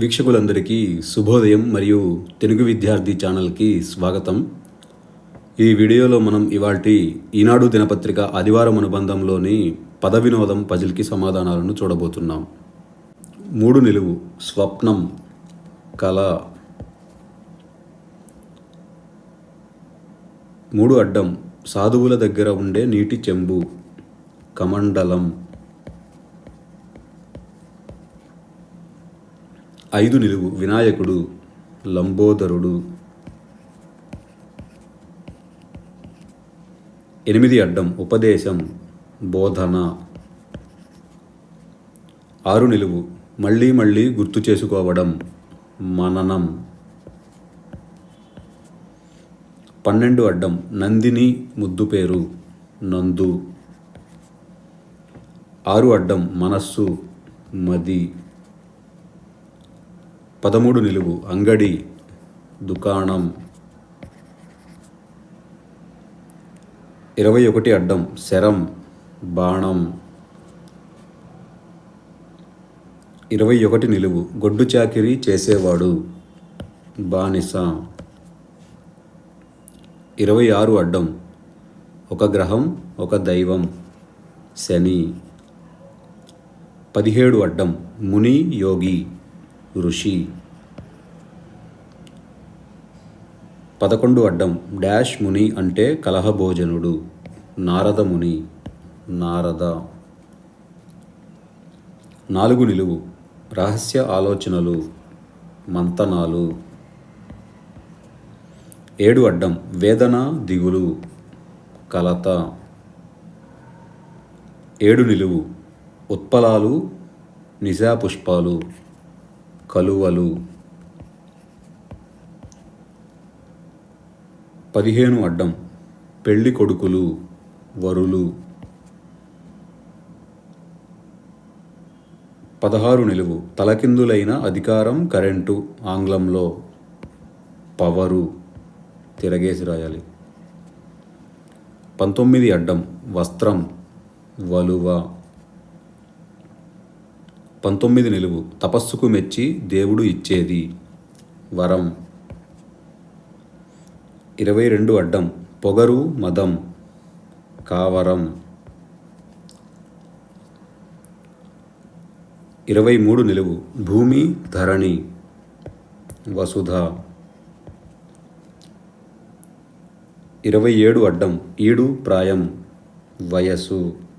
వీక్షకులందరికీ శుభోదయం మరియు తెలుగు విద్యార్థి ఛానల్కి స్వాగతం. ఈ వీడియోలో మనం ఇవాటి ఈనాడు దినపత్రిక ఆదివారం అనుబంధంలోని పద వినోదం పజిల్కి సమాధానాలను చూడబోతున్నాం. మూడు నిలువు స్వప్నం కళ. మూడు అడ్డం సాధువుల దగ్గర ఉండే నీటి చెంబు కమండలం. ఐదు నిలువు వినాయకుడు లంబోదరుడు. ఎనిమిది అడ్డం ఉపదేశం బోధన. ఆరు నిలువు మళ్ళీ మళ్ళీ గుర్తు చేసుకోవడం మననం. పన్నెండు అడ్డం నందిని ముద్దు పేరు నందు. ఆరు అడ్డం మనస్సు మది. పదమూడు నిలువు అంగడి దుకాణం. ఇరవై ఒకటి అడ్డం శరం బాణం. ఇరవై ఒకటి నిలువు గొడ్డు చాకిరీ చేసేవాడు బానిస. ఇరవై ఆరు అడ్డం ఒక గ్రహం ఒక దైవం శని. పదిహేడు అడ్డం ముని యోగి. ఋషి. పదకొండు అడ్డం డాష్ ముని అంటే కలహభోజనుడు. నారద ముని నారద. నాలుగు నిలువు రహస్య ఆలోచనలు మంతనాలు. ఏడు అడ్డం వేదన దిగులు కలత. ఏడు నిలువు ఉత్పలాలు నిశాపుష్పాలు కలువలు. పదిహేను అడ్డం. పెళ్ళి కొడుకులు వరులు. పదహారు నిలువు. తలకిందులైన అధికారం కరెంటు ఆంగ్లంలో పవరు తిరగేసి రాయాలి. పంతొమ్మిది అడ్డం. వస్త్రం వలువ. పంతొమ్మిది నిలువు తపస్సుకు మెచ్చి దేవుడు ఇచ్చేది. వరం. ఇరవై రెండు అడ్డం పొగరు మదం కావరం. ఇరవై మూడు నిలువు భూమి ధరణి వసుధ. ఇరవై ఏడు అడ్డం ఈడు ప్రాయం వయస్సు.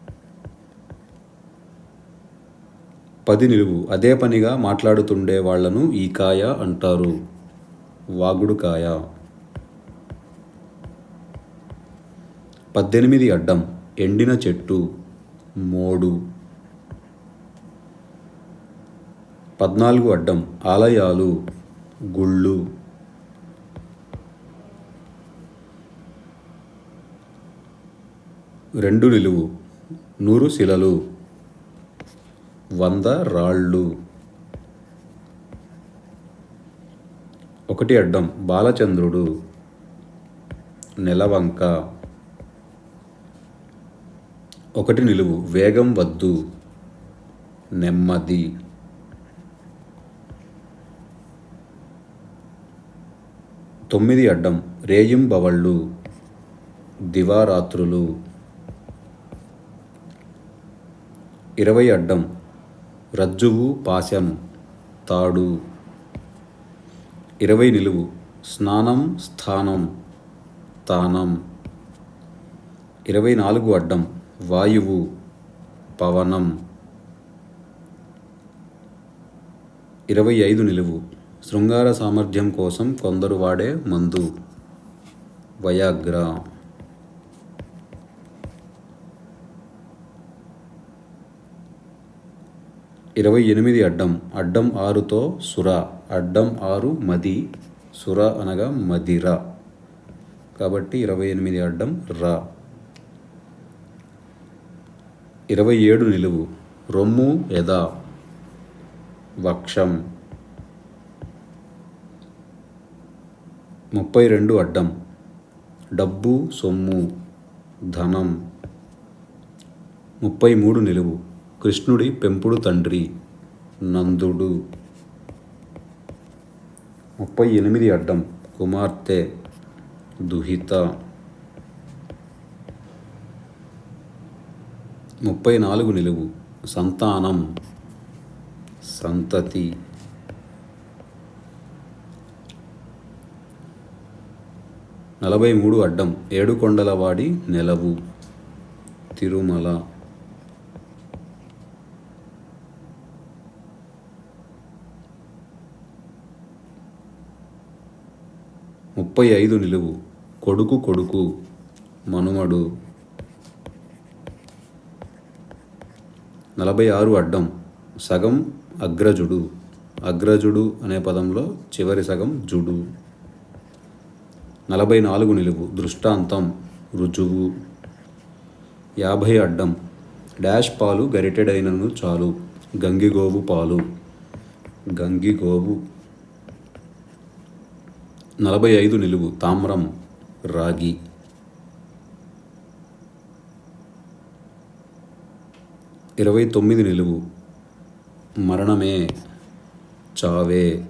పది నిలువు. అదే పనిగా మాట్లాడుతుండే వాళ్ళను ఈ కాయ అంటారు. వాగుడుకాయ పద్దెనిమిది అడ్డం. ఎండిన చెట్టు. మోడు. పద్నాలుగు అడ్డం. ఆలయాలు. గుళ్ళు. రెండు నిలువు. నూరు శిలలు. వంద రాళ్ళు. ఒకటి అడ్డం బాలచంద్రుడు. నెలవంక. ఒకటి నిలువు వేగం వద్దు. నెమ్మది. తొమ్మిది అడ్డం రేయింబవళ్ళు దివారాత్రులు. ఇరవై అడ్డం రజ్జువు పాశం తాడు. ఇరవై నిలువు స్నానం స్థానం తానం. ఇరవై నాలుగు అడ్డం వాయువు పవనం. ఇరవై ఐదు నిలువు శృంగార సామర్థ్యం కోసం కొందరు వాడే మందు. వయాగ్ర. ఇరవై ఎనిమిది అడ్డం అడ్డం ఆరుతో సుర అడ్డం ఆరు మది సుర అనగా మదిర. కాబట్టి ఇరవై ఎనిమిది అడ్డం రా. ఇరవై ఏడు నిలువు రొమ్ము ఎద వక్షం. ముప్పై రెండు అడ్డం డబ్బు సొమ్ము ధనం. ముప్పై మూడు నిలువు కృష్ణుడి పెంపుడు తండ్రి నందుడు. ముప్పై ఎనిమిది అడ్డం కుమార్తె దుహిత. ముప్పై నాలుగు నిలువు సంతానం సంతతి. నలభై మూడు అడ్డం ఏడుకొండలవాడి నెలవు తిరుమల. ముప్పై ఐదు నిలువు. కొడుకు కొడుకు మనుమడు. నలభై ఆరు అడ్డం. సగం అగ్రజుడు. అగ్రజుడు అనే పదంలో చివరి సగం జుడు. నలభై నాలుగు నిలువు. దృష్టాంతం రుజువు. యాభై అడ్డం. డాష్ పాలు గరిటెడైనను చాలు. గంగిగోవు పాలు. గంగిగోవు. నలభై ఐదు నిలువు తామ్రం రాగి. ఇరవై తొమ్మిది నిలువు మరణమే చావే.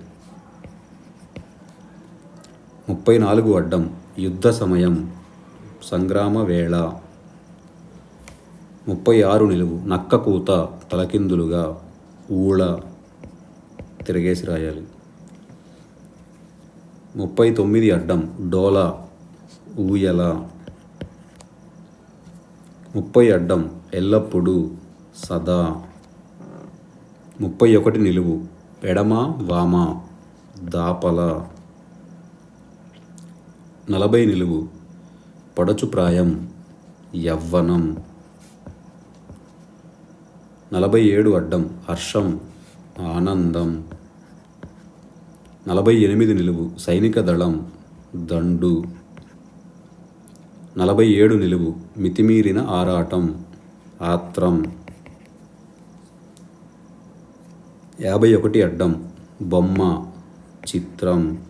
ముప్పై నాలుగు అడ్డం యుద్ధ సమయం సంగ్రామ వేళ. ముప్పై ఆరు నిలువు నక్కకూత తలకిందులుగా ఊళ. తిరగేసి రాయాలి. ముప్పై తొమ్మిది అడ్డం డోల ఊయల. ముప్పై అడ్డం ఎల్లప్పుడూ సదా. ముప్పై ఒకటి నిలువు ఎడమ వామ దాపల. నలభై నిలువు పడచు ప్రాయం యవ్వనం. నలభై ఏడు అడ్డం హర్షం ఆనందం. నలభై ఎనిమిది నిలువు సైనిక దళం దండు. నలభై ఏడు నిలువు మితిమీరిన ఆరాటం ఆత్రం. యాభై ఒకటి అడ్డం బొమ్మ చిత్రం.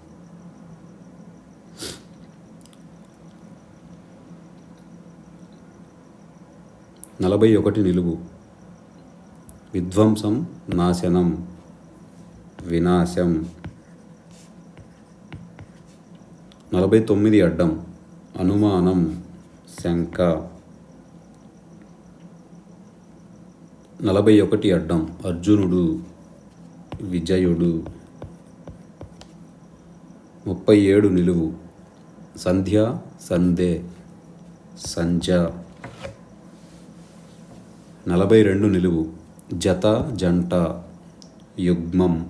నలభై ఒకటి నిలువు విధ్వంసం నాశనం వినాశం. నలభై తొమ్మిది అడ్డం. అనుమానం శంక. నలభై ఒకటి అడ్డం. అర్జునుడు విజయుడు. ముప్పై ఏడు నిలువు. సంధ్య సందే. సంజ. నలభై రెండు నిలువు. జత జంట. యుగ్మం.